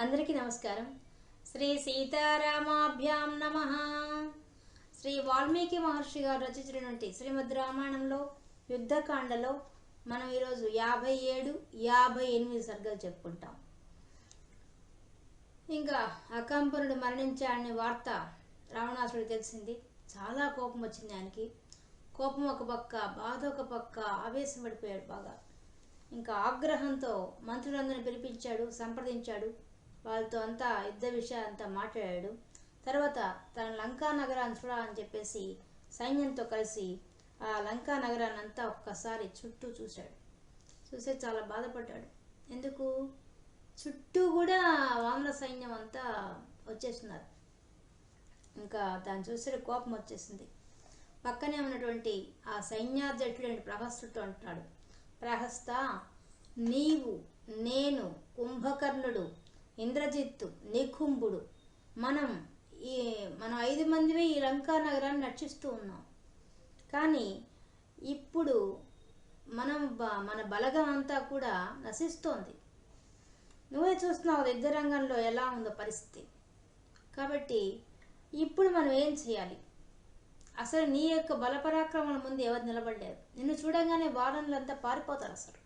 అందరికీ నమస్కారం. శ్రీ సీతారామాభ్యాం నమ. శ్రీ వాల్మీకి మహర్షి గారు రచించినటువంటి శ్రీమద్ రామాయణంలో యుద్ధకాండలో మనం ఈరోజు యాభై ఏడు యాభై ఎనిమిది సర్గలు చెప్పుకుంటాం. ఇంకా అకంపనుడు మరణించాడనే వార్త రావణాసుడు తెలిసింది. చాలా కోపం వచ్చింది ఆయనకి. కోపం ఒక పక్క బాధ ఒక పక్క ఆవేశం పడిపోయాడు బాగా. ఇంకా ఆగ్రహంతో మంత్రులందరిని పిలిపించాడు సంప్రదించాడు. వాళ్ళతో అంతా యుద్ధ విషయాలంతా అంతా మాట్లాడాడు. తర్వాత తన లంకా నగరాన్ని చూడాలని చెప్పేసి సైన్యంతో కలిసి ఆ లంకా నగరాన్ని అంతా ఒక్కసారి చుట్టూ చూశాడు. చూసే చాలా బాధపడ్డాడు. ఎందుకు? చుట్టూ కూడా వామన సైన్యం అంతా వచ్చేస్తున్నారు. ఇంకా దాన్ని చూసే కోపం వచ్చేసింది. పక్కనే ఉన్నటువంటి ఆ సైన్యాధ్యక్షుడైన ప్రహస్తుడు అంటున్నాడు. ప్రహస్త నీవు నేను కుంభకర్ణుడు ఇంద్రజిత్తు నికుంభుడు. మనం ఈ మనం ఐదు మందిమే ఈ లంకా నగరాన్ని రక్షిస్తూ ఉన్నాం. కానీ ఇప్పుడు మనం బ- మన బలగం అంతా కూడా నశిస్తోంది. నువ్వే చూస్తున్నావు యుద్ధ రంగంలో ఎలా ఉందో పరిస్థితి. కాబట్టి ఇప్పుడు మనం ఏం చేయాలి? అసలు నీ యొక్క బలపరాక్రమణ ముందు ఎవరు నిలబడలేరు. నిన్ను చూడగానే వారనులంతా పారిపోతారు అసలు.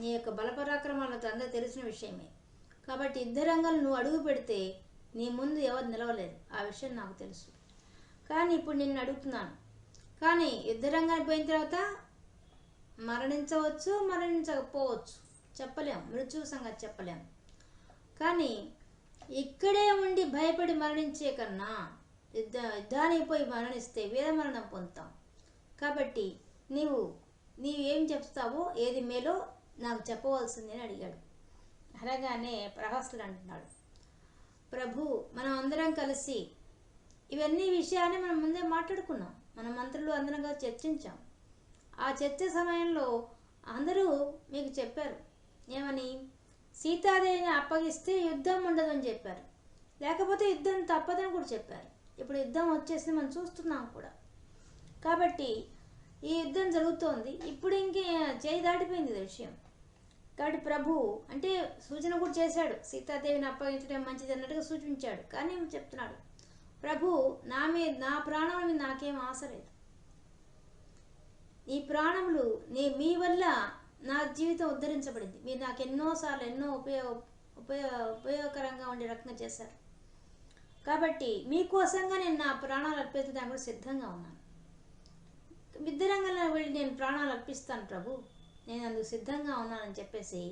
నీ యొక్క బలపరాక్రమాలతో అందరూ తెలిసిన విషయమే. కాబట్టి యుద్ధ రంగంలో నువ్వు అడుగు పెడితే నీ ముందు ఎవరు నిలవలేరు ఆ విషయం నాకు తెలుసు. కానీ ఇప్పుడు నిన్ను అడుగుతున్నాను. కానీ యుద్ధ రంగానికి పోయిన తర్వాత మరణించవచ్చు మరణించకపోవచ్చు. చెప్పలేం. మృత్యు సంగతి చెప్పలేం. కానీ ఇక్కడే ఉండి భయపడి మరణించే కన్నా యుద్ధ యుద్ధానికి పోయి మరణిస్తే వీరమరణం పొందుతాం. కాబట్టి నీవు నీవు ఏం చెప్తావో ఏది మేలో నాకు చెప్పవలసింది అని అడిగాడు. అనగానే ప్రహస్తుడు అంటున్నాడు ప్రభు మనం అందరం కలిసి ఇవన్నీ విషయాన్ని మనం ముందే మాట్లాడుకున్నాం. మన మంత్రులు అందరం చర్చించాం. ఆ చర్చ సమయంలో అందరూ మీకు చెప్పారు. ఏమని? సీతాదేవిని అప్పగిస్తే యుద్ధం ఉండదని చెప్పారు. లేకపోతే యుద్ధం తప్పదని కూడా చెప్పారు. ఇప్పుడు యుద్ధం వచ్చేసి మనం చూస్తున్నాం కూడా. కాబట్టి ఈ యుద్ధం జరుగుతోంది. ఇప్పుడు ఇంకే చేయి దాటిపోయింది ఇది విషయం. కాబట్టి ప్రభు అంటే సూచన కూడా చేశాడు. సీతాదేవిని అప్పగించడం మంచిది అన్నట్టుగా సూచించాడు. కానీ చెప్తున్నాడు ప్రభు నా మీద నా ప్రాణం మీద నాకేం ఆశ లేదు. ఈ ప్రాణములు నీ మీ వల్ల నా జీవితం ఉద్ధరించబడింది. మీరు నాకు ఎన్నోసార్లు ఎన్నో ఉపయోగ ఉపయోగ ఉపయోగకరంగా ఉండే రకంగా చేశారు. కాబట్టి మీకోసంగా నేను నా ప్రాణాలు అర్పించడానికి కూడా సిద్ధంగా ఉన్నాను. విద్యరంగంలో వెళ్ళి నేను ప్రాణాలు అర్పిస్తాను ప్రభు. నేను అందుకు సిద్ధంగా ఉన్నానని చెప్పేసి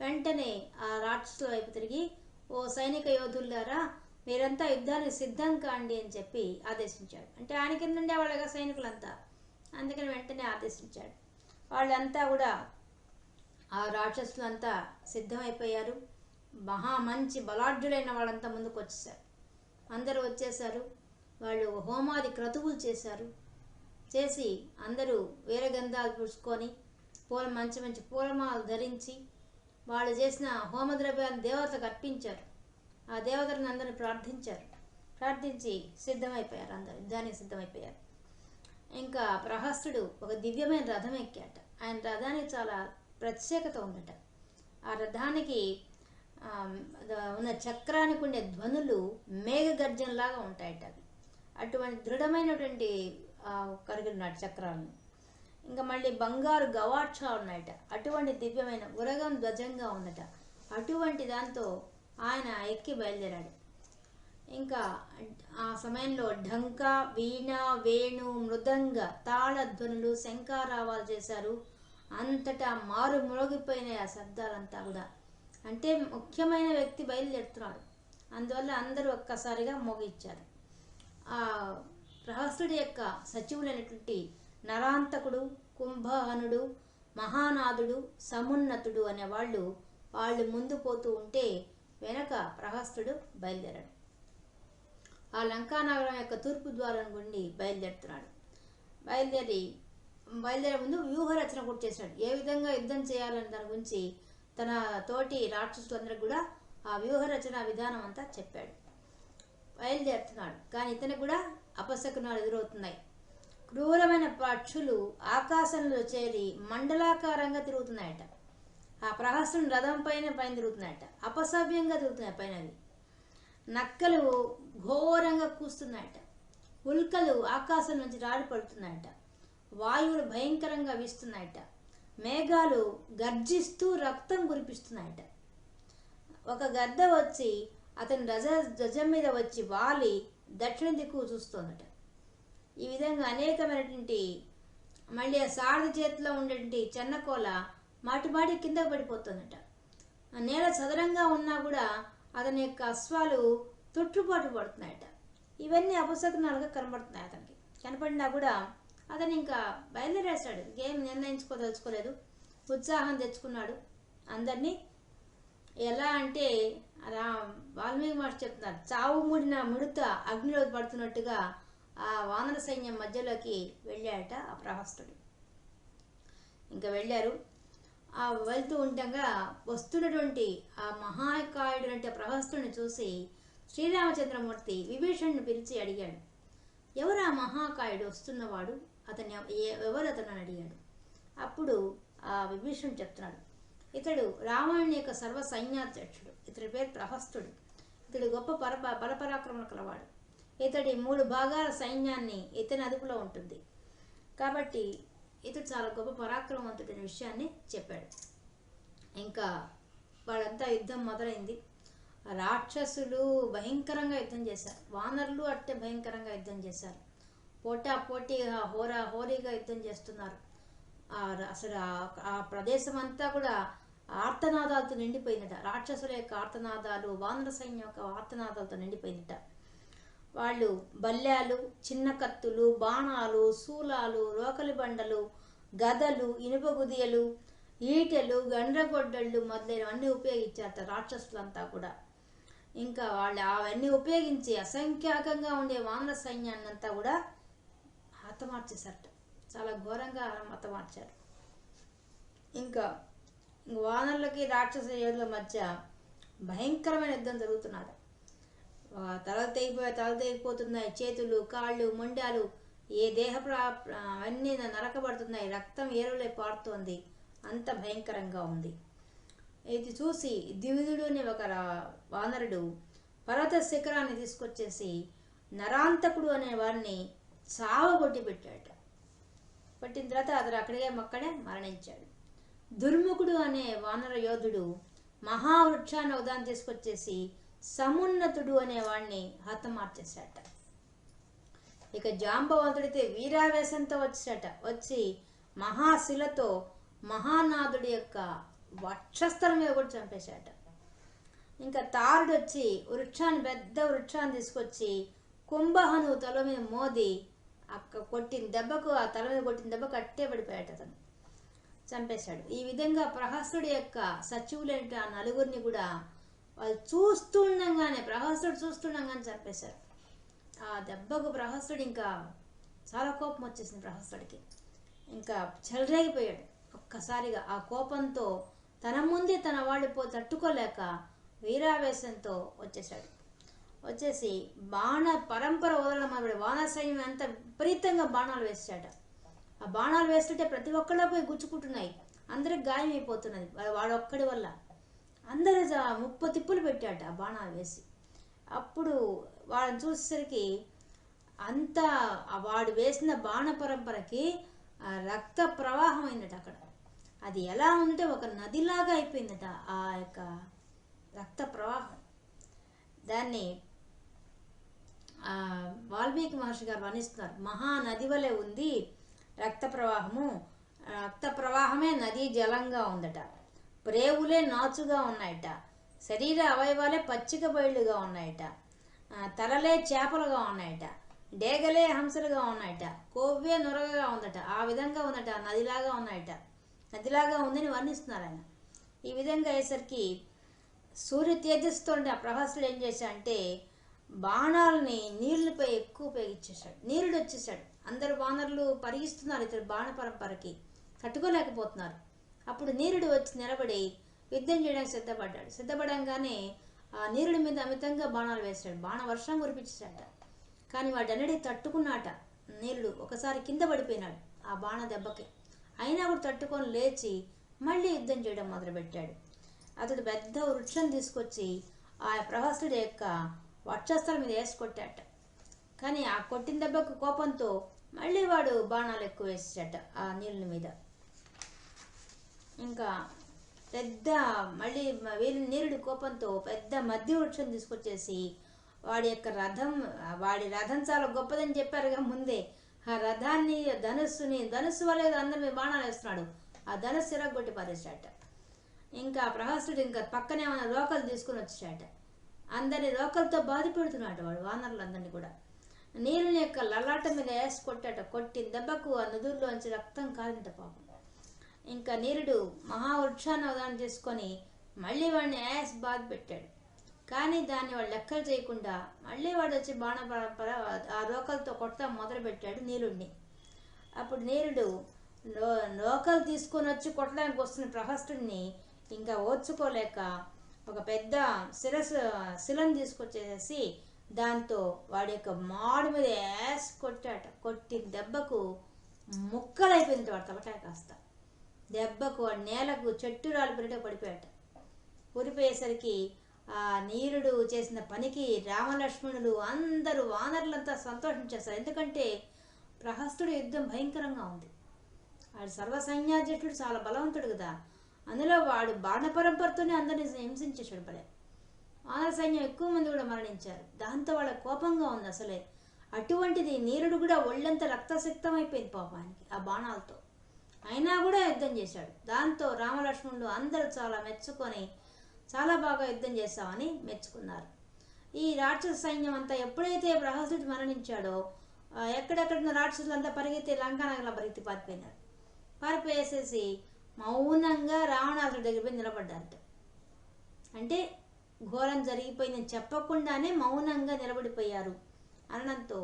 వెంటనే ఆ రాక్షసుల వైపు తిరిగి ఓ సైనిక యోధులారా మీరంతా యుద్ధానికి సిద్ధం కాండి అని చెప్పి ఆదేశించాడు. అంటే ఆయన కింద ఉండేవాళ్ళగా సైనికులంతా. అందుకని వెంటనే ఆదేశించాడు. వాళ్ళంతా కూడా ఆ రాక్షసులంతా సిద్ధమైపోయారు. మహా మంచి బలాఢ్యులైన వాళ్ళంతా ముందుకు వచ్చేసారు అందరూ వచ్చేసారు వాళ్ళు హోమాది క్రతువులు చేశారు. చేసి అందరూ వీరగంధాలు పుచ్చుకొని పూల మంచి మంచి పూలమాలు ధరించి వాళ్ళు చేసిన హోమద్రవ్యాన్ని దేవతలకు అర్పించారు. ఆ దేవతలను అందరిని ప్రార్థించారు. ప్రార్థించి సిద్ధమైపోయారు అందరు. యుద్ధానికి సిద్ధమైపోయారు. ఇంకా ప్రహస్తుడు ఒక దివ్యమైన రథం ఎక్కాట. ఆయన రథానికి చాలా ప్రత్యేకత ఉందట. ఆ రథానికి ఉన్న చక్రానికి ఉండే ధ్వనులు మేఘ గర్జనలాగా ఉంటాయట అవి. అటువంటి దృఢమైనటువంటి కరుగులు కలిగి ఉన్నాడు చక్రాలను. ఇంకా మళ్ళీ బంగారు గవాక్ష ఉన్నాయట. అటువంటి దివ్యమైన ఉరగం ధ్వజంగా ఉందట అటువంటి దాంతో ఆయన ఎక్కి బయలుదేరాడు. ఇంకా ఆ సమయంలో ఢంక వీణ వేణు మృదంగ తాళధ్వనులు శంకారావాలు చేశారు. అంతటా మారు మురగిపోయినాయి ఆ శబ్దాలంతా కూడా. అంటే ముఖ్యమైన వ్యక్తి బయలుదేరుతున్నాడు. అందువల్ల అందరూ ఒక్కసారిగా మోగిచ్చారు ఆ రహస్యుడి యొక్క సచివులైనటువంటి నరాంతకుడు కుంభహనుడు మహానాథుడు సమున్నతుడు అనే వాళ్ళు వాళ్ళు ముందు పోతూ ఉంటే వెనక ప్రహస్తుడు బయలుదేరాడు. ఆ లంకానగరం యొక్క తూర్పు ద్వారం గుండి బయలుదేరుతున్నాడు. బయలుదేరి బయలుదేరే ముందు వ్యూహరచన కూడా చేశాడు. ఏ విధంగా యుద్ధం చేయాలని దాని గురించి తన తోటి రాక్షసులందరికీ కూడా ఆ వ్యూహరచన విధానం అంతా చెప్పాడు. బయలుదేరుతున్నాడు. కానీ ఇతనికి కూడా అపశకునాలు ఎదురవుతున్నాయి. క్రూరమైన పక్షులు ఆకాశంలో చేరి మండలాకారంగా తిరుగుతున్నాయట. ఆ ప్రహస్తుని రథం పైన పైన తిరుగుతున్నాయట. అపసవ్యంగా తిరుగుతున్నాయి పైన అవి నక్కలు ఘోరంగా కూస్తున్నాయట. ఉల్కలు ఆకాశం నుంచి రాడి పడుతున్నాయట. వాయువులు భయంకరంగా వీస్తున్నాయట. మేఘాలు గర్జిస్తూ రక్తం కురిపిస్తున్నాయట. ఒక గద్ద వచ్చి అతని రజ ధ్వజం మీద వచ్చి వాలి దక్షిణ దిక్కు చూస్తోందట. ఈ విధంగా అనేకమైనటువంటి మళ్ళీ ఆ సారథి చేతిలో ఉండేటువంటి చెన్నకోల మాటిమాటి కింద కిందకు పడిపోతుందట. ఆ నేల సదరంగా ఉన్నా కూడా అతని యొక్క అశ్వాలు తొట్టుపాటు పడుతున్నాయట. ఇవన్నీ అపశకునాలుగా కనబడుతున్నాయి అతనికి. కనపడినా కూడా అతను ఇంకా బయలుదేరేస్తాడు. గేమ్ నిర్ణయించుకోదలుచుకోలేదు. ఉత్సాహం తెచ్చుకున్నాడు. అందరినీ ఎలా అంటే రా వాల్మీకి మాస్టర్ చెప్తున్నారు చావు ముడిన ముడత అగ్నిలో పడుతున్నట్టుగా ఆ వానర సైన్యం మధ్యలోకి వెళ్ళాడట ఆ ప్రహస్తుడు. ఇంకా వెళ్ళారు. ఆ వెళ్తూ ఉండగా వస్తున్నటువంటి ఆ మహాకాయుడు అంటే ప్రహస్తుడిని చూసి శ్రీరామచంద్రమూర్తి విభీషణ్ణి పిలిచి అడిగాడు ఎవరు ఆ మహాకాయుడు వస్తున్నవాడు? అతని ఎవరు అతను అడిగాడు. అప్పుడు ఆ విభీషణుడు చెప్తున్నాడు ఇతడు రామాయణ యొక్క సర్వ సైన్యాధ్యక్షుడు. ఇతడి పేరు ప్రహస్తుడు. ఇతడు గొప్ప పరప బలపరాక్రమణ కలవాడు ఇతడి మూడు భాగాల సైన్యాన్ని ఇతని అదుపులో ఉంటుంది. కాబట్టి ఇతడు చాలా గొప్ప పరాక్రమవంతుడైన విషయాన్ని చెప్పాడు. ఇంకా వాళ్ళంతా యుద్ధం మొదలైంది. రాక్షసులు భయంకరంగా యుద్ధం చేశారు. వానరులు అట్టే భయంకరంగా యుద్ధం చేశారు. పోటా పోటీగా హోరా హోరీగా యుద్ధం చేస్తున్నారు. ఆ అసలు ఆ- ఆ ప్రదేశం అంతా కూడా ఆర్తనాదాలతో నిండిపోయిందట. రాక్షసుల యొక్క ఆర్తనాదాలు వానర సైన్యం యొక్క ఆర్తనాదాలతో నిండిపోయిందట. వాళ్ళు బల్యాలు చిన్న కత్తులు బాణాలు శూలాలు రోకలి బండలు గదలు ఇనుప గుదియలు ఈటెలు గండ్రగొడ్డళ్ళు మొదలైనవన్నీ ఉపయోగించారు రాక్షసులంతా కూడా. ఇంకా వాళ్ళు అవన్నీ ఉపయోగించి అసంఖ్యాకంగా ఉండే వానర సైన్యాన్ని అంతా కూడా హతమార్చేశారట. చాలా ఘోరంగా హతమార్చారు. ఇంకా ఇంక వానరులకి రాక్షస యోధుల మధ్య భయంకరమైన యుద్ధం జరుగుతున్నది. తల తలలు తెగిపోయి తలలు తెగిపోతున్నాయి. చేతులు కాళ్ళు మొండాలు ఏ దేహ ప్రా- అన్నీ నరకబడుతున్నాయి. రక్తం ఏరులే పారుతోంది. అంత భయంకరంగా ఉంది. ఇది చూసి ద్వివిధుడు అనే ఒక వానరుడు పర్వత శిఖరాన్ని తీసుకొచ్చేసి నరాంతకుడు అనే వారిని చావగొట్టి పెట్టాడు పట్టిన తర్వాత అతడు అక్కడే మక్కడే మరణించాడు. దుర్ముఖుడు అనే వానర యోధుడు మహావృక్షాన్ని ఉదాహరణ తీసుకొచ్చేసి సమున్నతుడు అనేవాడిని హతమార్చేశాట ఇక జాంబవంతుడితే వీరావేశంతో వచ్చాట వచ్చి మహాశిలతో మహానాథుడి యొక్క వక్షస్థలం మీద కూడా చంపేశాట ఇంకా తారుడు వచ్చి వృక్షాన్ని పెద్ద వృక్షాన్ని తీసుకొచ్చి కుంభహను తల మీద మోది అక్క కొట్టిన దెబ్బకు ఆ తల మీద కొట్టిన దెబ్బకు అట్టే పడిపోయాట అతను. చంపేశాడు. ఈ విధంగా ప్రహస్తుడి యొక్క సచివులైన ఆ నలుగురిని కూడా వాళ్ళు చూస్తుండగానే ప్రహస్తుడు చూస్తుండగానే చంపేశారు. ఆ దెబ్బకు ప్రహస్తుడు ఇంకా చాలా కోపం వచ్చేసింది ప్రహస్తుడికి. ఇంకా చెలరేగిపోయాడు. ఒక్కసారిగా ఆ కోపంతో తన ముందే తన వాళ్ళు పో తట్టుకోలేక వీరావేశంతో వచ్చేసాడు వచ్చేసి బాణ పరంపర వదలమాడు వాన సైన్యం అంత విపరీతంగా బాణాలు వేసాడు ఆ బాణాలు వేస్తుంటే ప్రతి ఒక్కళ్ళ పోయి గుచ్చుకుంటున్నాయి. అందరికి గాయం అయిపోతున్నది వాడు ఒక్కడి వల్ల. అందరూ జా- ముప్ప తిప్పులు పెట్టాడు ఆ బాణాలు వేసి. అప్పుడు వాళ్ళని చూసేసరికి అంత వాడు వేసిన బాణ పరంపరకి రక్త ప్రవాహం అయిందట అక్కడ. అది ఎలా ఉందంటే ఒక నదిలాగా అయిపోయిందట ఆ యొక్క రక్త ప్రవాహం. దాన్ని వాల్మీకి మహర్షి గారు వర్ణిస్తున్నారు. మహానది వలె ఉంది రక్త ప్రవాహము. రక్త ప్రవాహమే నదీ జలంగా ఉందట. ప్రేవులే నాచుగా ఉన్నాయట. శరీర అవయవాలే పచ్చిక బయళ్ళుగా ఉన్నాయట. తలలే చేపలుగా ఉన్నాయట. డేగలే హంసలుగా ఉన్నాయట. కొవ్వే నొరగగా ఉందట. ఆ విధంగా ఉందట. నదిలాగా ఉన్నాయట. నదిలాగా ఉందని వర్ణిస్తున్నారు ఆయన. ఈ విధంగా అయ్యేసరికి సూర్య తేజస్తో ఆ ప్రహస్తుడు ఏం చేశాడంటే బాణాలని నీళ్ళపై ఎక్కువ ఉపయోగించేశాడు నీరుడు వచ్చేసాడు అందరు బాణర్లు పరిగిస్తున్నారు. ఇతరు బాణ పరంపరకి తట్టుకోలేకపోతున్నారు అప్పుడు నీరుడు వచ్చి నిలబడి యుద్ధం చేయడానికి సిద్ధపడ్డాడు. సిద్ధపడంగానే ఆ నీరుడి మీద అమితంగా బాణాలు వేశాడు. బాణ వర్షం కురిపించాట కానీ వాడన్నడి తట్టుకున్నాట నీరుడు. ఒకసారి కింద పడిపోయినాడు ఆ బాణ దెబ్బకి. అయినా కూడా తట్టుకొని లేచి మళ్ళీ యుద్ధం చేయడం మొదలుపెట్టాడు. అతడు పెద్ద వృక్షం తీసుకొచ్చి ఆ ప్రహస్తుడి యొక్క వక్షస్థల మీద వేసి కొట్టాట కానీ ఆ కొట్టిన దెబ్బకు కోపంతో మళ్ళీ వాడు బాణాలు ఎక్కువ వేసాడట ఆ నీళ్ళ మీద. ఇంకా పెద్ద మళ్ళీ వీళ్ళు నీరుడి కోపంతో పెద్ద మధ్య వృక్షం తీసుకొచ్చేసి వాడి యొక్క రథం వాడి రథం చాలా గొప్పదని చెప్పారుగా ముందే. ఆ రథాన్ని ధనుస్సుని ధనుస్సు వల్ల అందరి మీద బాణాలు వేస్తున్నాడు. ఆ ధనుస్సు ఇరగొట్టి పారేసాట ఇంకా ప్రహస్తుడు ఇంకా పక్కనే ఉన్న రోకలు తీసుకుని వచ్చాట అందరిని రోకలతో బాధ పెడుతున్నాడు వాడు వానరులందరినీ కూడా. నీళ్ళని యొక్క లలాట మీద వేసి కొట్టాట. కొట్టిన దెబ్బకు ఆ నదుల్లోంచి రక్తం కాదంట పాపం. ఇంకా నీరుడు మహావృక్షాన్ని అవదానం చేసుకొని మళ్ళీ వాడిని యాస్ బాధ పెట్టాడు. కానీ దాన్ని వాడు లెక్కలు చేయకుండా మళ్ళీ వాడు వచ్చి బాణ ఆ రోకలతో కొట్టడం మొదలుపెట్టాడు నీలుడిని అప్పుడు నీరుడు లో- తీసుకొని వచ్చి కొట్టడానికి వస్తున్న ప్రహస్తుడిని ఇంకా ఓర్చుకోలేక ఒక పెద్ద శిరస్ శిలను తీసుకొచ్చేసేసి దాంతో వాడి యొక్క మాడు మీద యాస్ కొట్టాట. కొట్టిన దెబ్బకు ముక్కలైపోయింది వాడు తలకాయ కాస్త. దెబ్బకు నేలకు చెట్టు రాలిపోయినట్టు పడిపోయాట. ఊరిపోయేసరికి ఆ నీరుడు చేసిన పనికి రామలక్ష్మణులు అందరూ వానరులంతా సంతోషించేస్తారు ఎందుకంటే ప్రహస్తుడు యుద్ధం భయంకరంగా ఉంది. వాడు సర్వసైన్యాధ్యక్షుడు చాలా బలవంతుడు కదా. అందులో వాడు బాణ పరంపరతోనే అందరినీ హింసించేశాడు భలే వానర సైన్యం ఎక్కువ మంది కూడా మరణించారు. దాంతో వాళ్ళ కోపంగా ఉంది అసలే. అటువంటిది నీరుడు కూడా ఒళ్ళంతా రక్తసిక్తం అయిపోయింది పాపానికి ఆ బాణాలతో. అయినా కూడా యుద్ధం చేశాడు. దాంతో రామలక్ష్మణులు అందరూ చాలా మెచ్చుకొని చాలా బాగా యుద్ధం చేశామని మెచ్చుకున్నారు. ఈ రాక్షస సైన్యం అంతా ఎప్పుడైతే ప్రహసుడు మరణించాడో ఆ, ఎక్కడెక్కడ రాక్షసులంతా పరిగెత్తి లంకానగర్లో పరిగెత్తి పారిపోయినారు. పారిపోయేసేసి మౌనంగా రావణాసుడి దగ్గర పోయి నిలబడ్డారట. అంటే ఘోరం జరిగిపోయిందని చెప్పకుండానే మౌనంగా నిలబడిపోయారు అనడంతో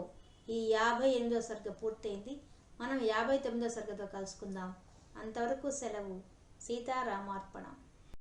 ఈ యాభై ఎనిమిదో సరిగ్గా పూర్తయింది. మనం యాభై తొమ్మిదో సరిగ్గాతో కలుసుకుందాం. అంతవరకు సెలవు. సీతారామార్పణ.